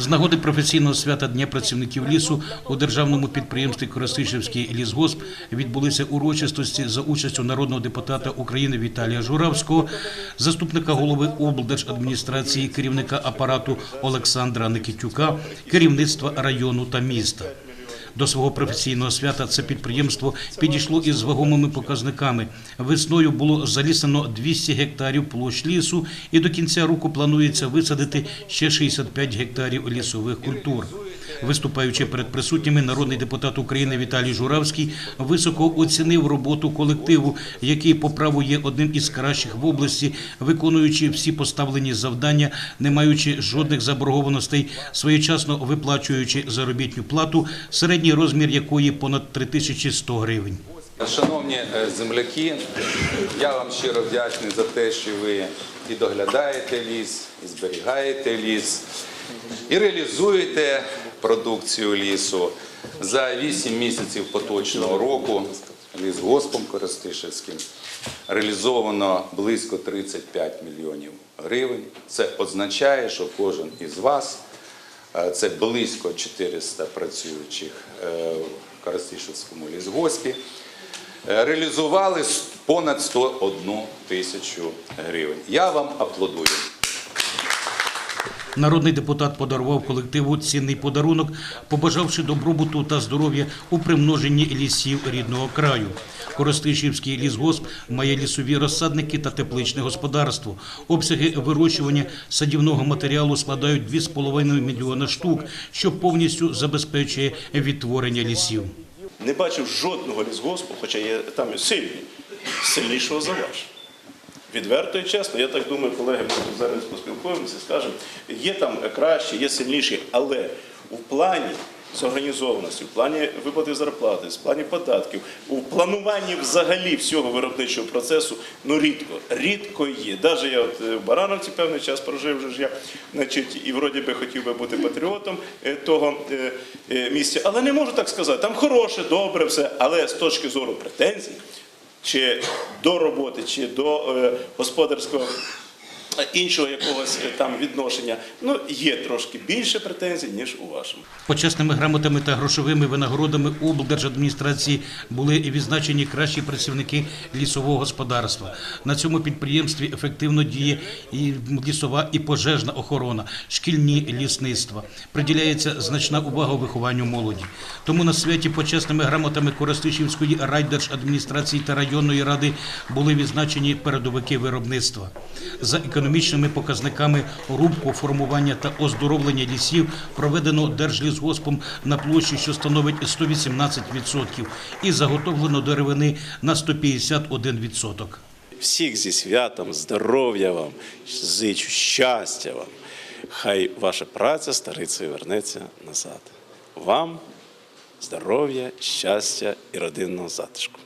З нагоди професійного свята Дня працівників лісу у державному підприємстві Коростишівський лісгосп відбулися урочистості за участю народного депутата України Віталія Журавського, заступника голови облдержадміністрації, керівника апарату Олександра Никитюка, керівництва району та міста. До свого професійного свята це підприємство підійшло із вагомими показниками. Весною було залісано 200 гектарів площ лісу, і до кінця року планується висадити ще 65 гектарів лісових культур. Виступаючи перед присутніми, народний депутат України Віталій Журавський високо оцінив роботу колективу, який по праву є одним із кращих в області, виконуючи всі поставлені завдання, не маючи жодних заборгованостей, своєчасно виплачуючи заробітну плату, середній розмір якої понад 3100 гривень. Шановні е, земляки, я вам щиро вдячний за те, що ви і доглядаєте ліс, і зберігаєте ліс, і реалізуєте продукцію лісу. За 8 місяців поточного року лісгоспом Коростишевським реалізовано близько 35 мільйонів гривень. Це означає, що кожен із вас Е, Це близько 400 працюючих е, в Коростишівському лісгоспі. е, Реалізували понад 101 тисячу гривень. Я вам аплодую. Народний депутат подарував колективу цінний подарунок, побажавши добробуту та здоров'я у примноженні лісів рідного краю. Коростишівський лісгосп має лісові розсадники та тепличне господарство. Обсяги вирощування садівного матеріалу складають 2,5 мільйона штук, що повністю забезпечує відтворення лісів. Не бачив жодного лісгоспу, хоча є там сильні, сильнішого за ваш. Відверто і чесно, я так думаю, колеги, ми зараз поспілкуємося, скажемо, є там кращі, є сильніші, але у плані зорганізованості, в плані виплати зарплати, в плані податків, у плануванні взагалі всього виробничого процесу, ну рідко, рідко є. Навіть я от е, в Барановці певний час прожив вже ж я, значить, і вроді би хотів би бути патріотом е, того е, місця, але не можу так сказати. Там хороше, добре все, але з точки зору претензій, чи до роботи, чи до е, господарського іншого якогось е, там відношення, ну є трошки більше претензій, ніж у вашому. Почесними грамотами та грошовими винагородами облдержадміністрації були відзначені кращі працівники лісового господарства. На цьому підприємстві ефективно діє і лісова і пожежна охорона, шкільні лісництва. Приділяється значна увага вихованню молоді. Тому на святі почесними грамотами Коростишівської райдержадміністрації та районної ради були відзначені передовики виробництва. За економічними показниками рубку, формування та оздоровлення лісів проведено Держлісгоспом на площі, що становить 118%, і заготовлено деревини на 151%. Всіх зі святом, здоров'я вам, зичу, щастя вам. Хай ваша праця старицею вернеться назад. Вам здоров'я, щастя і родинного затишку.